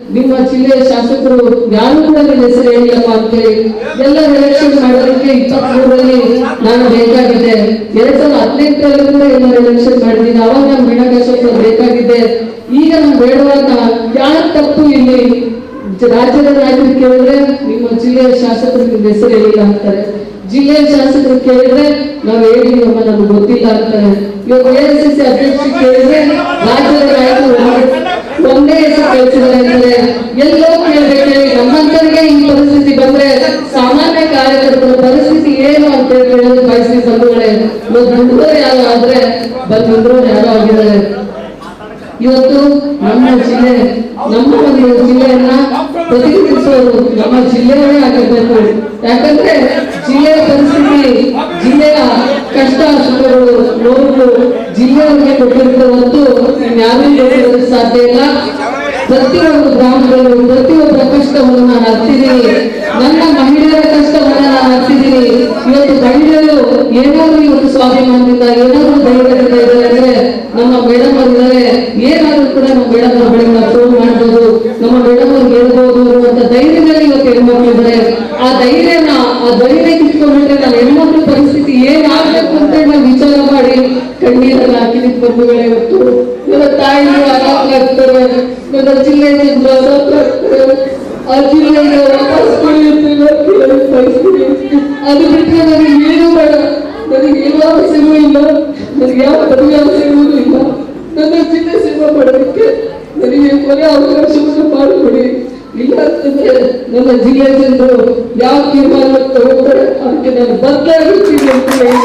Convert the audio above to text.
ನಿಮ್ಮ ಜಿಲ್ಲೆಯ ಶಾಸಕರು ಯಾರು ಕೂಡ ನಿಮ್ಮ ಹೆಸರು ಹೇಳಿಲ್ಲಪ್ಪ ಅಂತೇಳಿ ಎಲ್ಲ ಎಲೆಕ್ಷನ್ ಮಾಡೋದಕ್ಕೆ ಇಪ್ಪತ್ಮೂರರಲ್ಲಿ ನಾನು ಬೇಕಾಗಿದ್ದೆ. ಎರಡ್ ಸಾವಿರದ ಹದಿನೆಂಟರಲ್ಲಿ ಕೂಡ ಎಲ್ಲ ಎಲೆಕ್ಷನ್ ಮಾಡಿದ್ದೀನಿ. ಅವಾಗ ನಾನು ವೀಣಾಕಾಶಪ್ಪ ಬೇಕಾಗಿದ್ದೆ. ಈಗ ನಾನು ಬೇಡವಾಗ ಯಾರ ತಪ್ಪು ಇಲ್ಲಿ ರಾಜ್ಯದ ನಾಯಕರು ಕೇಳಿದ್ರೆ ನಿಮ್ಮ ಜಿಲ್ಲೆಯ ಶಾಸಕರು ನಿಮ್ಮ ಹೆಸರು ಹೇಳಿಲ್ಲ ಅಂತಾರೆ. ಜಿಲ್ಲೆಯ ಶಾಸಕರು ಕೇಳಿದ್ರೆ ನಾವು ಹೇಳಿದೀವಮ್ಮ ನಮ್ಗೆ ಗೊತ್ತಿಲ್ಲ ಅಂತಾರೆ. ಇವಾಗ ಎ ಎಸ್ ಸಿ ಅಧ್ಯಕ್ಷ ಕೇಳಿದ್ರೆ ರಾಜ್ಯದ ನಾಯಕರು ಒಂದೇ ಹೆಸರು ಕಳಿಸಿದ್ದಾರೆ ಅಂದ್ರೆ ಎಲ್ಲೋ ಕೇಳ್ಬೇಕು ನಮ್ಮಂತರಿಗೆ ಈ ಪರಿಸ್ಥಿತಿ ಬಂದ್ರೆ ಸಾಮಾನ್ಯ ಕಾರ್ಯಕರ್ತರ ಪರಿಸ್ಥಿತಿ ಏನು ಅಂತ ಹೇಳಿ ಬಯಸಿ ಬಂಧುಗಳೇ ಇವತ್ತು ಯಾರು ಆದ್ರೆ ಬಂದ್ರು ಯಾರು ಆಗಿದ್ದಾರೆ? ಇವತ್ತು ನಮ್ಮ ಜಿಲ್ಲೆ, ನಮ್ಮ ಮನೆಯ ಜಿಲ್ಲೆಯನ್ನ ಪ್ರತಿನಿಧಿಸೋರು ನಮ್ಮ ಜಿಲ್ಲೆಯೇ ಆಗಿರ್ಬೇಕು. ಯಾಕಂದ್ರೆ ಜಿಲ್ಲೆಯ ಪರಿಸ್ಥಿತಿ, ಜಿಲ್ಲೆಯ ಕಷ್ಟ, ಸುಖಗಳು ನೋವುಗಳು ಜಿಲ್ಲೆಯವರಿಗೆ ಕೊಟ್ಟಿರುತ್ತೆ ಯಾರಿಗೂ ಯಾರೂ ಕೊಟ್ಟಿರೋದಕ್ಕೆ ಸಾಧ್ಯ ಇಲ್ಲ. ಪ್ರತಿಯೊಂದು ಗ್ರಾಮಗಳು ಪ್ರತಿಯೊಬ್ಬರ ಕಷ್ಟವನ್ನು ನಾನು ಹತ್ತಿದ್ದೀನಿ. ನನ್ನ ಮಹಿಳೆಯರ ಅರ್ತಿದ್ದೀನಿ ಇವತ್ತು ಮಹಿಳೆಯರು ಏನಾದ್ರು ಇವತ್ತು ಸ್ವಾಭಿಮಾನದಿಂದ, ಏನಾದ್ರು ಧೈರ್ಯದಿಂದ ಇದ್ದಾರೆ ಅಂದ್ರೆ ನಮ್ಮ ಮೇಡಮ್ ಅವರಿದ್ದಾರೆ ಏನಾದ್ರು ಕೂಡ ನಮ್ಮ ಮೇಡಮ್ ಅವ್ರ ಬಳಿ ನಾವು ಫೋನ್ ಮಾಡ್ಬೋದು. ನಮ್ಮ ಮೇಡಮ್ ಅವ್ರಿಗೆ ಹೇಳ್ಬೋದು ಅನ್ನುವಂತ ಧೈರ್ಯದಲ್ಲಿ ಇವತ್ತು ಹೆಣ್ಮಕ್ಳು ಇದ್ದಾರೆ. ಆ ಧೈರ್ಯನ, ಆ ಧೈರ್ಯ ಕಿತ್ಕೊಂಡ್ರೆ ನಾನು ಹೆಣ್ಮಕ್ಳ ಪರಿಸ್ಥಿತಿ ಏನಾಗಬೇಕು ಅಂತ ನಾವು ವಿಚಾರ ಮಾಡಿ ಕಣ್ಣೀರನ್ನ ಹಾಕಿದ ಬಂಧುಗಳೇ ಇವತ್ತು. ನನ್ನ ತಾಯಿಗಳು ಅನಾಥರಾಗ್ತಾರೆ ನನ್ನ ಜಿಲ್ಲೆಯಲ್ಲಿ ಆ ಜಿಲ್ಲೆಯಿಂದ ವಾಪಸ್ ಇವತ್ತು ಹೇಳೋ ಪರಿಸ್ಥಿತಿ ಅದು ಬಿಟ್ಟರೆ ನನಗೆ ಏನೂ ಬೇಡ. ನನಗೆ ಯಾವ ಸಿಗುವ ಇಲ್ಲ. ನನಗೆ ಯಾವ ಪದವಿ ಆಸೆನೂ ಇಲ್ಲ. ನನ್ನ ಜಿಲ್ಲೆ ಸೇವೆ ಮಾಡೋದಕ್ಕೆ ನನಗೆ ಕೊನೆ ಅವಕಾಶವನ್ನು ಮಾಡಿಕೊಡಿ. ಇಲ್ಲ ಅಂತಂದ್ರೆ ನನ್ನ ಜಿಲ್ಲೆ ಜನರು ಯಾವ ತೀರ್ಮಾನ ತಗೋತಾರೆ ಅದಕ್ಕೆ ನಾನು ಬದಲಾಗುತ್ತೀನಿ ಅಂತ ಹೇಳಿ.